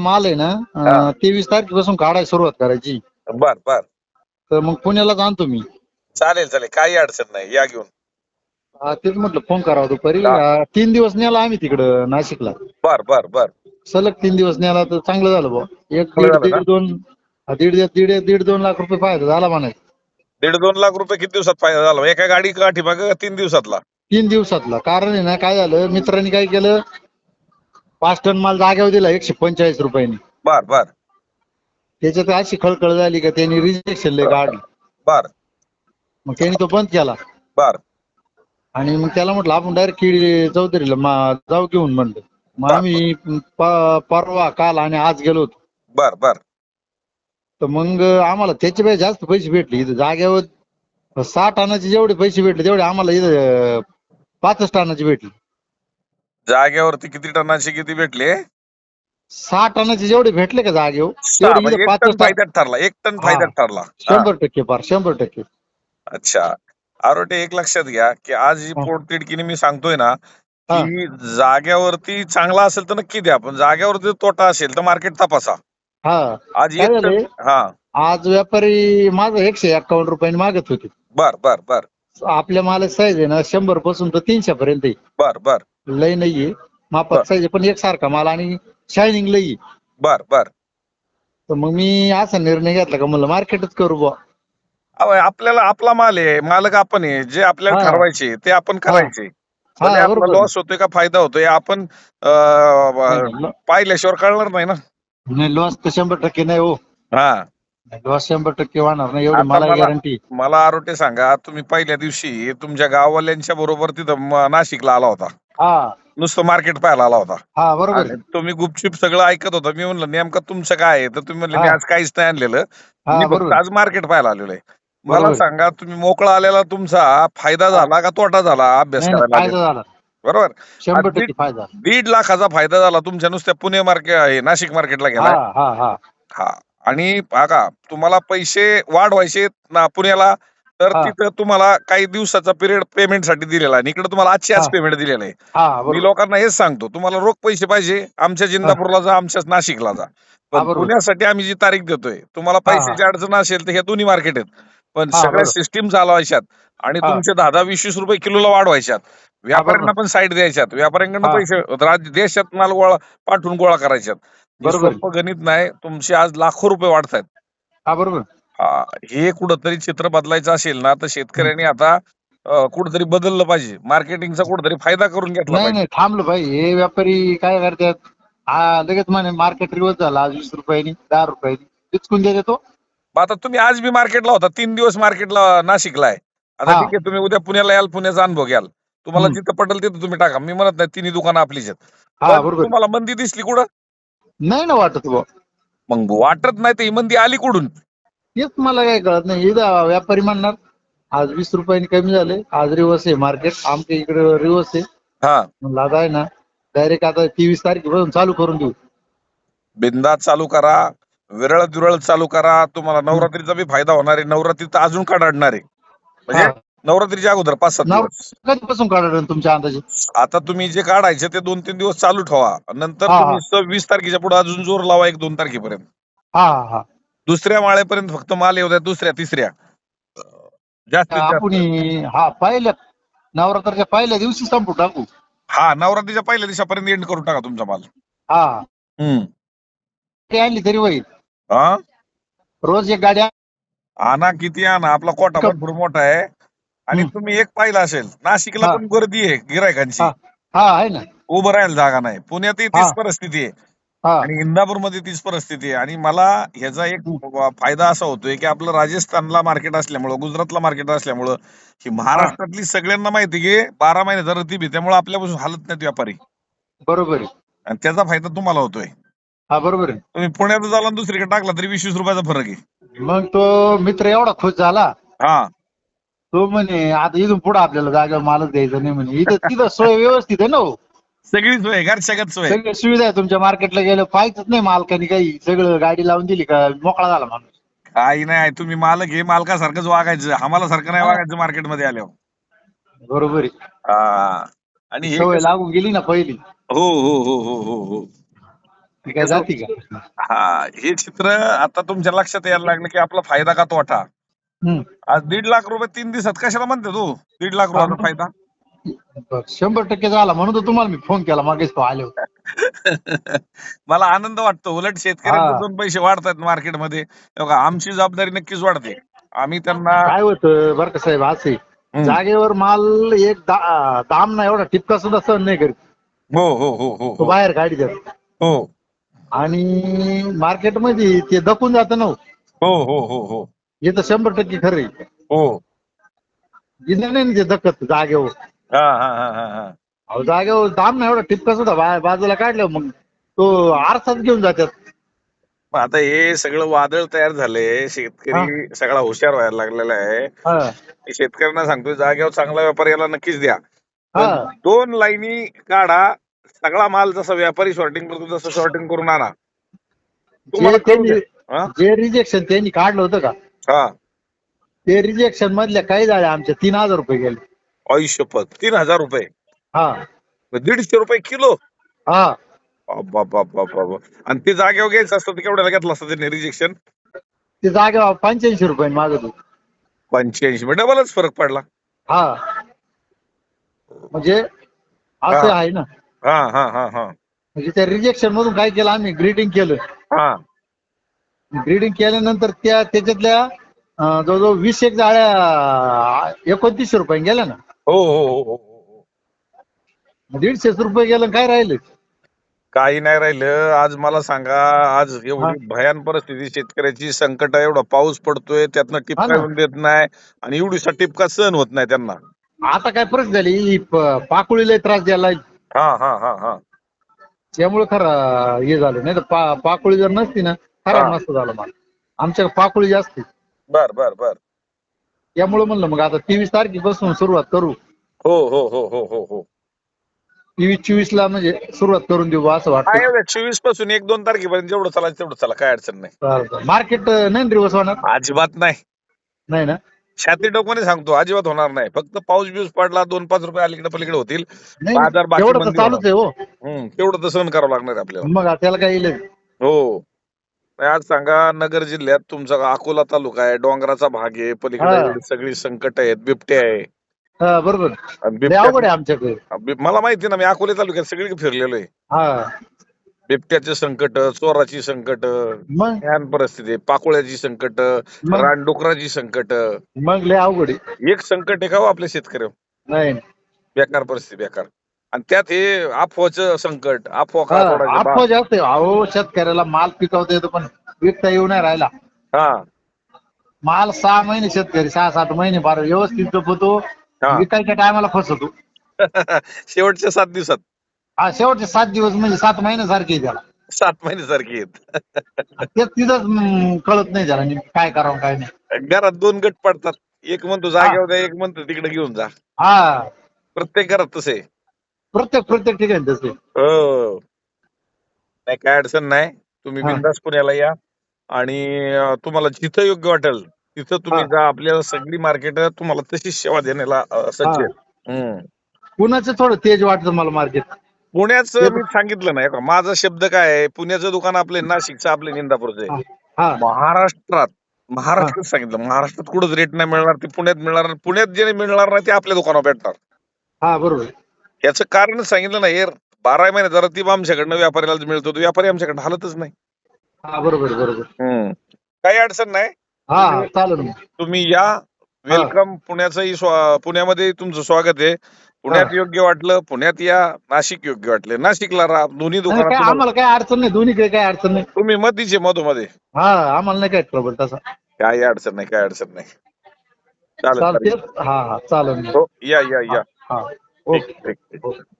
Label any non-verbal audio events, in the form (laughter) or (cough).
माल आहे ना हा. तेवीस तारखेपासून काढायला सुरुवात करायची. बर बर. तर मग पुण्याला आणतो मी चालेल चालेल. काही अडचण नाही. या घेऊन. हा, तेच म्हटलं फोन करावा दुपारी. हा. हा, तीन दिवस नेला आम्ही तिकडं नाशिकला. बर बर बर. सलग तीन दिवस नेला तर चांगलं झालं बुवा. एक चांगलं दीड झालं दीड दोन हा, दीड दीड दीड दोन लाख रुपये फायदा झाला म्हणायचं. दीड दोन लाख रुपये किती दिवसात फायदा झाला? एका गाडी काठी बघ तीन दिवसातला. तीन दिवसातला. कारण आहे ना काय झालं? मित्रांनी काय केलं? पाच टन माल जागेवर दिला एकशे पंचेचाळीस रुपयांनी. बर बर. त्याच्यात अशी खळखळ झाली का त्यांनी रिजेक्शन लय काढलं. बर. मग त्यांनी तो बंद केला. बर. आणि मग त्याला म्हटलं आपण डायरेक्ट किडी चौधरीला मा- जाऊ घेऊन म्हणलं. मग. आम्ही प- परवा काल आणि आज गेलो होतो. बर बर. तर मग आम्हाला त्याच्यापेक्षा जास्त पैसे भेटले. इथं जागेवर सहा टनाचे जेवढे पैसे भेटले तेवढे आम्हाला इथं पाचच टनाचे भेटले. जागेवरती किती टनाचे किती भेटले? सहा टनाचे जेवढे भेटले का जागेवर सहा, तेवढे म्हणजे इथं एक टन फायद्यात ठरला एक टन. फायद्यात ठरला. हा, शंभर टक्के पार शंभर टक्के. अच्छा. आरोटे एक लक्षात घ्या की आज जी हा. पोटतिडकीने मी सांगतोय ना हा. की जाग्यावरती चांगला असेल तर नक्की द्या पण जाग्यावरती तोटा असेल तर मार्केट तपासा. हा. आज काय एक टन झालंय? हा. आज व्यापारी माझं एकशे एक्कावन्न रुपयाने मागत होते. बर बर बर. आपल्या मालाची साईज आहे ना शंभरपासून तर तीनशे पर्यंत आहे. बर बर. लय नाहीये. मापात साईज पण एकसारखा माल आणि शायनिंग आहे. बर बर. तर मग मी असा निर्णय घेतला का म्हणलं मार्केटच करू बुवा. अहो, आपल्याला आपला माल आहे मालक आपण आहे जे आपल्याला हा. ठरवायचे ते आपण करायचे हा, बरोबर. लॉस होतोय का फायदा होतोय आपण अं, नाही, नाही, पाहिल्याशिवाय कळणार नाही ना. नाही लॉस तर शंभर टक्के नाही हो. हा. लॉस शंभर टक्के होणार नाही एवढी आता मला मला- गॅरंटी मला आरोटे सांगा तुम्ही पहिल्या दिवशी तुमच्या गाववाल्यांच्या बरोबर तिथं म- नाशिकला आला होता. हा. नुसतं मार्केट पाहायला आला होता. हा बरोबर. आणि. तुम्ही गुपचूप सगळं ऐकत होता. मी म्हणलं नेमकं तुमचं काय आहे? तर तुम्ही म्हणले मी हा. आज काहीच नाही आणलेलं. हा मी फक्त बरोबर. आज मार्केट पाहायला आलेलो आहे. मला बरोबर. सांगा तुम्ही मोकळा आलेला तुमचा फायदा झाला का तोटा झाला? अभ्यास नाही, नाही, करायला फायदा झाला. बरोबर? शंभर आणि टक्के फायदा दीड लाखाचा फायदा झाला तुमच्या नुसत्या पुणे मार्केट आहे नाशिक मार्केटला हा गेला हा हा हा. आणि बघा तुम्हाला पैसे वाढवायचे ना पुण्याला तर हा. तिथं तुम्हाला काही दिवसाचा पिरियड पेमेंटसाठी दिलेला आहे इकडे तुम्हाला आजची आज हा. पेमेंट दिलेलं आहे हा मी बरोबर लोकांना हेच सांगतो तुम्हाला रोख पैसे पाहिजे आमच्या जिंदापूरला जा आमच्या नाशिकला जा हा, पण बरोबर. पुण्यासाठी आम्ही जी तारीख देतोय तुम्हाला हा, हा. पैशाची अडचण असेल तर हे दोन्ही मार्केट आहेत पण हा, सगळ्या बरोबर. सिस्टीम चालवायच्यात आणि हा. तुमचे दहा दहा वीस वीस रुपये किलोला वाढवायच्यात व्यापाऱ्यांना पण साईड द्यायच्यात व्यापाऱ्यांकडनं हा. पैसे राज्य देशात माल गोळा पाठवून गोळा करायच्यात हे बरोबर. सोपं गणित नाही तुमचे आज लाखो रुपये वाढतायत हा बरोबर हा, कुठंतरी चित्र बदलायचं असेल ना तर शेतकऱ्यांनी आता कुठंतरी बदललं पाहिजे. मार्केटिंगचा कुठंतरी फायदा करून घेतला नाही थांबलं भाई. हे व्यापारी काय करतात? हा लगेच म्हणे मार्केट रिवर्स झाला आज वीस रुपयांनी दहा रुपयांनी. विचकून देते तो. आता तुम्ही आज बी मार्केटला होता तीन दिवस मार्केटला नाशिकला आहे आता. ठीक आहे तुम्ही उद्या पुण्याला याल पुण्याचा अनुभव घ्याल. तुम्हाला. जिथं पटेल तिथं तुम्ही टाका. मी म्हणत नाही तिन्ही दुकानं आपलीच आहेत. तुम्हाला मंदी दिसली कुठं? नाही ना वाटत मग वाटत नाही तर ही मंदी आली कुठून? तेच मला काय कळत नाही. इथं व्यापारी म्हणणार आज वीस रुपयांनी कमी झाले आज रिवर्स आहे मार्केट आमच्या इकडे रिवर्स आहे. हा. म्हणलं आता आहे ना डायरेक्ट आता तेवीस तारखेपासून चालू करून देऊ. बिंदात चालू करा. विरळ दुरळ चालू करा. तुम्हाला नवरात्रीचा बी फायदा होणार आहे. नवरात्रीत अजून काढणार आहे. म्हणजे हा. नवरात्रीच्या अगोदर पाच सात नव- दिवस कधीपासून काढणार तुमच्या अंदाजे? आता तुम्ही जे काढायचे ते दोन तीन दिवस चालू ठेवा. नंतर हा, हा. तुम्ही वीस तारखेच्या पुढे अजून जोर लावा एक दोन तारखेपर्यंत. हा हा हा. दुसऱ्या माळेपर्यंत फक्त माल येऊ द्या दुसऱ्या तिसऱ्या. जास्तीत जास्त. हा पहिल्या नवरात्राच्या पहिल्या दिवशी संपू टाकू. हा नवरात्रीच्या पहिल्या दिवसापर्यंत एंड करून टाका तुमचा माल. हा. हम्म. ते आणली तरी होईल? हा? रोज एक गाडी आण- आणा किती आणा आपला कोटा भरपूर मोठा आहे. आणि हम्म. तुम्ही एक पाहिला असेल नाशिकला हा. पण गर्दी आहे गिरायकांची हा. आहे ना. उभं राहायला जागा नाही. पुण्यातही हा. तीच परिस्थिती आहे. आणि इंदापूरमध्ये तीच परिस्थिती आहे. आणि मला ह्याचा एक फायदा असा होतोय की आपलं राजस्थानला मार्केट असल्यामुळं गुजरातला मार्केट असल्यामुळं ही महाराष्ट्रातली सगळ्यांना माहिती की बारा महिने जर ती त्यामुळे आपल्यापासून हालत नाहीत व्यापारी. बरोबर आहे. आणि त्याचा फायदा तुम्हाला होतोय. हा बरोबर आहे. तुम्ही पुण्यात झाला आणि दुसरीकडे टाकला तरी वीस वीस रुपयाचा फरक आहे. मग तो मित्र एवढा खुश झाला. हा. तो म्हणे आता इथून पुढे आपल्याला जागेवर मालच द्यायचं नाही म्हणे. इथं तिथं सोय व्यवस्थित आहे ना हो. सगळी सोय घर सगळ्यात सोय सगळी सुविधा आहे तुमच्या मार्केटला गेलं पाहायचंच नाही मालकाने काही. सगळं गाडी लावून दिली का मोकळा झाला माणूस. काही नाही तुम्ही मालक हे मालकासारखंच वागायचं. आम्हाला सारखं नाही. वागायचं मार्केटमध्ये आल्यावर. बरोबर आहे. हा. आणि हे सवय लागून गेली ना पहिली. हो हो हो हो हो हो. ती काय जाती का? हा. हे चित्र आता तुमच्या लक्षात यायला लागलं की आपला फायदा का तोटा? हम्म. आज दीड लाख रुपये तीन दिवसात कशाला म्हणते तू? दीड लाख रुपयाचा फायदा? बरं, शंभर टक्के झाला. म्हणून तर तुम्हाला मी फोन केला. मागेच तो आले होते. (laughs) मला आनंद वाटतो. उलट शेतकऱ्यांचे हा. दोन पैसे वाढतात मार्केटमध्ये? बघा आमची जबाबदारी नक्कीच वाढते. आम्ही त्यांना काय होतं बरं का साहेब असे. हम्म. जागेवर माल एक दा- दाम ना एवढा. टिपका सुद्धा सहन नाही करीत. हो हो हो हो तो हो बाहेर काढी देत हो. आणि मार्केटमध्ये ते दखून जातं ना हो. हो हो हो हो. हे तर शंभर टक्के खरं आहे. हो. इथं नाही ना ते दखत जागेवर. हा हा हा हा हा. अहो जागेवर दाम ना एवढा टिपका सुद्धा बाहेर बाजूला काढलं मग तो आरसाच घेऊन जातात मग आता हे सगळं वादळ तयार झालंय शेतकरी सगळा हुशार व्हायला लागलेला आहे. हा. मी शेतकऱ्यांना सांगतोय जागेवर चांगला व्यापारी याला नक्कीच द्या. हा. दोन लाईनी काढा सगळा माल जसा व्यापारी शॉर्टिंग करतो तसं शॉर्टिंग करून आणा. जे तुम्हाला कळू त्यांनी द्या. हा? जे रिजेक्शन त्यांनी काढलं होतं का? हा. ते रिजेक्शन मधल्या काही झाल्या आमच्या तीन हजार रुपये गेले. आयुष्यपत तीन हजार रुपये. हा. मग दीडशे रुपये किलो. हा. बाबा आणि ते जागेवर घ्यायचं असतं तर केवढ्याला घेतलं असतं त्यांनी रिजेक्शन ते जागेवर पंच्याऐंशी रुपये मागत होते पंच्याऐंशी मग डबलच फरक पडला. हा. म्हणजे असं हा. आहे ना. हा हा हा हा. म्हणजे त्या रिजेक्शन मधून काय केलं आम्ही? ग्रीडिंग केलं. हा. ग्रीडिंग केल्यानंतर त्या त्याच्यातल्या अं, जवळजवळ वीस एक जाळ्या एकोणतीसशे रुपये गेल्या ना. हो हो हो हो हो. दीडशेच रुपये गेलं काय राहिले? काही नाही राहिलं. आज मला सांगा आज एवढी भयान परिस्थिती शेतकऱ्याची संकट आहे एवढा पाऊस पडतोय त्यातनं टिपका. येऊन देत नाही आणि एवढीसा टिपका सहन होत नाही त्यांना. आता काय परिस्थिती झाली? ही प- पाकुळीला त्रास द्यायला. हा हा हा हा. त्यामुळे खरं हे झालं. नाही तर पा पाकुळी जर नसती ना खराब हा. नसतं झालं मला. आमच्या पाकुळी जास्त. बर बर बर. त्यामुळे म्हणलं मग आता तेवीस तारखेपासून सुरुवात करू. हो हो हो हो हो हो. तेवीस चोवीस ला म्हणजे सुरुवात करून देऊ बा असं वाटतं. चोवीसपासून एक दोन तारखेपर्यंत जेवढं चालायचं तेवढं चला काय अडचण नाही. मार्केट नाही ना दिवस होणार अजिबात नाही. नाही ना? छाती डोकून सांगतो अजिबात होणार नाही. फक्त पाऊस बिऊस पडला दोन पाच रुपये अलीकडे पलीकडे होतील. नाही बाजार बाकी तेवढं तर मंदी चालूच आहे हो. हम्म, तेवढं तर सहन करावं लागणार आहे आपल्याला. मग त्याला काय येईल हो. आज सांगा नगर जिल्ह्यात तुमचा अकोला तालुका आहे डोंगराचा भाग आहे पलीकडे हा. सगळी संकट आहेत बिबटे आहे. हा, बरोबर. आणि लय बिबट्या अवघड आहे आमच्याकडे. बिब- मला माहिती ना मी अकोले तालुक्यात सगळीकडे फिरलेलो आहे. हा. बिबट्याचे संकट चोराची संकट मग? ज्ञान परिस्थिती पाकोळ्याची संकट मग? रानडुकराची संकट. मग लय अवघड आहे. एक संकट आहे का हो आपल्या शेतकऱ्यावर? नाही. बेकार परिस्थिती बेकार. आणि त्यात हे अफवाचं संकट अफवा का अफवा जास्त आहे. अहो शेतकऱ्याला माल पिकवता येतो पण विकता येऊ नाही राहिला. हा. माल सहा महिने शेतकरी सहा सात महिने बार व्यवस्थित जपतो हा. विकायच्या टायमाला फसवतो. (laughs) शेवटच्या सात दिवसात. हा शेवटचे सात दिवस म्हणजे सात महिने सारखे आहे त्याला. सात महिने सारखी आहेत. ते तिथंच कळत नाही त्याला नेमकं काय करावं काय नाही. घरात दोन गट पडतात. एक म्हणतो जागेवर द्या एक म्हणतो तिकडे घेऊन जा. हा. प्रत्येक घरात तसे प्रत्येक प्रत्येक ठिकाणी तसे हो. नाही काय अडचण नाही. तुम्ही हा. बिंदास पुण्याला या. आणि अं, तुम्हाला जिथं योग्य वाटेल तिथं तुम्ही हा. जा. आपल्याला सगळी मार्केट तुम्हाला तशीच सेवा देण्याला अं, सज्ज आहेत. हम्म. पुण्याचं थोडं तेज वाटतं मला मार्केट. पुण्याचं मी सांगितलं नाही का? माझा शब्द काय आहे? पुण्याचं दुकान आपले नाशिकचं आपले इंदापूरचं आहे. हा. महाराष्ट्रात महाराष्ट्रात सांगितलं. महाराष्ट्रात कुठंच रेट नाही मिळणार ते पुण्यात मिळणार. पुण्यात जे मिळणार नाही ते आपल्या दुकानावर भेटणार. हा बरोबर याचं कारण सांगितलं नाही. बारा महिने जरा ती आमच्याकडनं व्यापाऱ्याला मिळतो तो व्यापारी आमच्याकडे हालतच नाही. हा बरोबर बरोबर. काही अडचण नाही. हा हा, चालेल तुम्ही या. वेलकम पुण्याचंही स्वा- पुण्यामध्ये तुमचं स्वागत आहे. पुण्यात योग्य वाटलं पुण्यात या. नाशिक योग्य वाटले. नाशिकला राहा. दोन्ही नाही, काय दुकानात आम्हाला काय अडचण नाही. दोन्ही काय अडचण नाही. तुम्ही मधीचे मधोमध्ये हा आम्हाला नाही काय ट्रबल तसा. काही अडचण नाही काय अडचण नाही. चालेल चालते हा हा चालेल. हो या या या. हा. ठीक ओके ठीक ठीक ओके